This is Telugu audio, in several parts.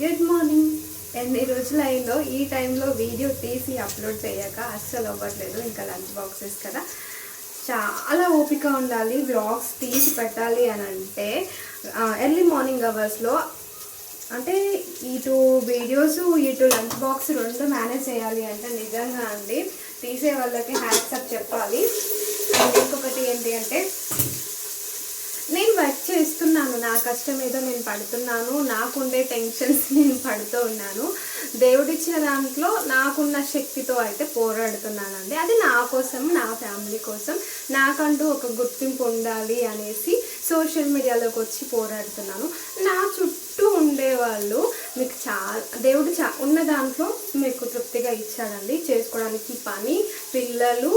గుడ్ మార్నింగ్ ఎన్ని రోజులు అయిందో ఈ టైంలో వీడియో తీసి అప్లోడ్ చేయక అస్సలు అవ్వట్లేదు. ఇంకా లంచ్ బాక్సెస్ కదా. చాలా ఓపిక ఉండాలి వ్లాగ్స్ తీసి పెట్టాలి అని అంటే ఎర్లీ మార్నింగ్ అవర్స్లో అంటే ఇటు వీడియోస్ ఇటు లంచ్ బాక్స్ రెండు మేనేజ్ చేయాలి అంటే నిజంగా అండి తీసే వాళ్ళకి హ్యాట్సప్ చెప్పాలి. అండ్ ఇంకొకటి ఏంటి అంటే నేను వర్క్ చేస్తున్నాను నా కష్టం ఏదో నేను పడుతున్నాను. నాకుండే టెన్షన్స్ నేను పడుతూ ఉన్నాను. దేవుడిచ్చిన దాంట్లో నాకున్న శక్తితో అయితే పోరాడుతున్నానండి. అది నా కోసం నా ఫ్యామిలీ కోసం. నాకంటూ ఒక గుర్తింపు ఉండాలి అనేసి సోషల్ మీడియాలోకి వచ్చి పోరాడుతున్నాను. నా చుట్టూ ఉండేవాళ్ళు మీకు చాలా దేవుడు చా ఉన్న దాంట్లో మీకు తృప్తిగా ఇచ్చాడండి. చేసుకోవడానికి పని పిల్లలు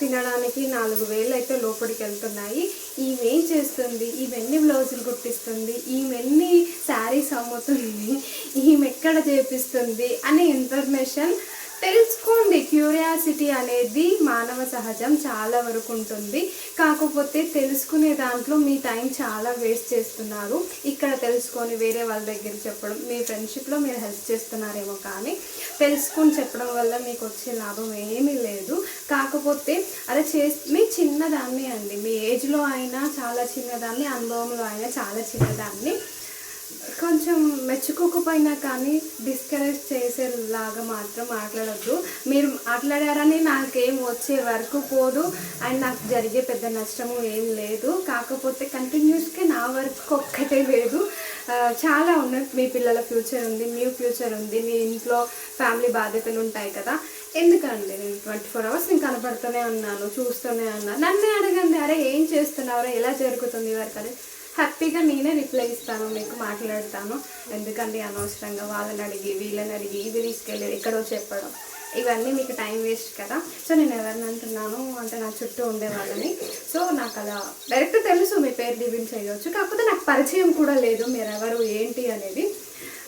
తినడానికి నాలుగు వేలు అయితే లోపలికి వెళ్తున్నాయి ఈమె చేస్తుంది? ఈమెన్ని బ్లౌజులు కుట్టిస్తుంది? ఈమె ఎన్ని శారీస్ అమ్ముతుంది? ఈమె ఎక్కడ చేపిస్తుంది? అనే ఇన్ఫర్మేషన్ తెలుసుకోండి. క్యూరియాసిటీ అనేది మానవ సహజం చాలా వరకు ఉంటుంది. కాకపోతే తెలుసుకునే దాంట్లో మీ టైం చాలా వేస్ట్ చేస్తున్నారు. ఇక్కడ తెలుసుకొని వేరే వాళ్ళ దగ్గర చెప్పడం మీ ఫ్రెండ్షిప్లో మీరు హెల్ప్ చేస్తున్నారేమో కానీ తెలుసుకొని చెప్పడం వల్ల మీకు వచ్చే లాభం ఏమీ లేదు. కాకపోతే అదే చే మీ చిన్నదాన్ని అండి. మీ ఏజ్లో అయినా చాలా చిన్నదాన్ని అనుభవంలో అయినా చాలా చిన్నదాన్ని కొంచెం మెచ్చుకోకపోయినా కానీ డిస్కరేజ్ చేసేలాగా మాత్రం మాట్లాడొద్దు. మీరు మాట్లాడారని నాకేం వచ్చే వరకు పోదు. అండ్ నాకు జరిగే పెద్ద నష్టము ఏం లేదు. కాకపోతే కంటిన్యూస్గా నా వర్క్ ఒక్కటే లేదు. చాలా ఉన్నాయి. మీ పిల్లల ఫ్యూచర్ ఉంది మీ ఫ్యూచర్ ఉంది. మీ ఇంట్లో ఫ్యామిలీ బాధ్యతలు ఉంటాయి కదా. ఎందుకండి నేను ట్వంటీ ఫోర్ అవర్స్ నేను కనపడుతూనే ఉన్నాను చూస్తూనే ఉన్నాను. నన్నే అడగండి అరే ఏం చేస్తున్నారో ఎలా జరుగుతుంది వర్క్ అని. హ్యాపీగా నేనే రిప్లై ఇస్తాను మీకు మాట్లాడతాను. ఎందుకండి అనవసరంగా వాళ్ళని అడిగి వీళ్ళని అడిగి ఇవి తీసుకెళ్ళి ఎక్కడో చెప్పడం. ఇవన్నీ మీకు టైం వేస్ట్ కదా. సో నేను ఎవరిని అంటున్నాను అంటే నా చుట్టూ ఉండే వాళ్ళని. సో నాకు అలా డైరెక్ట్ తెలుసు మీ పేరు రివీల్ చేయవచ్చు. కాకపోతే నాకు పరిచయం కూడా లేదు మీరు ఎవరు ఏంటి అనేది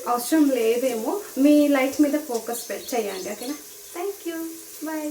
అవసరం లేదేమో. మీ లైఫ్ మీద ఫోకస్ పెట్ చేయండి ఓకేనా? Thank you. బాయ్.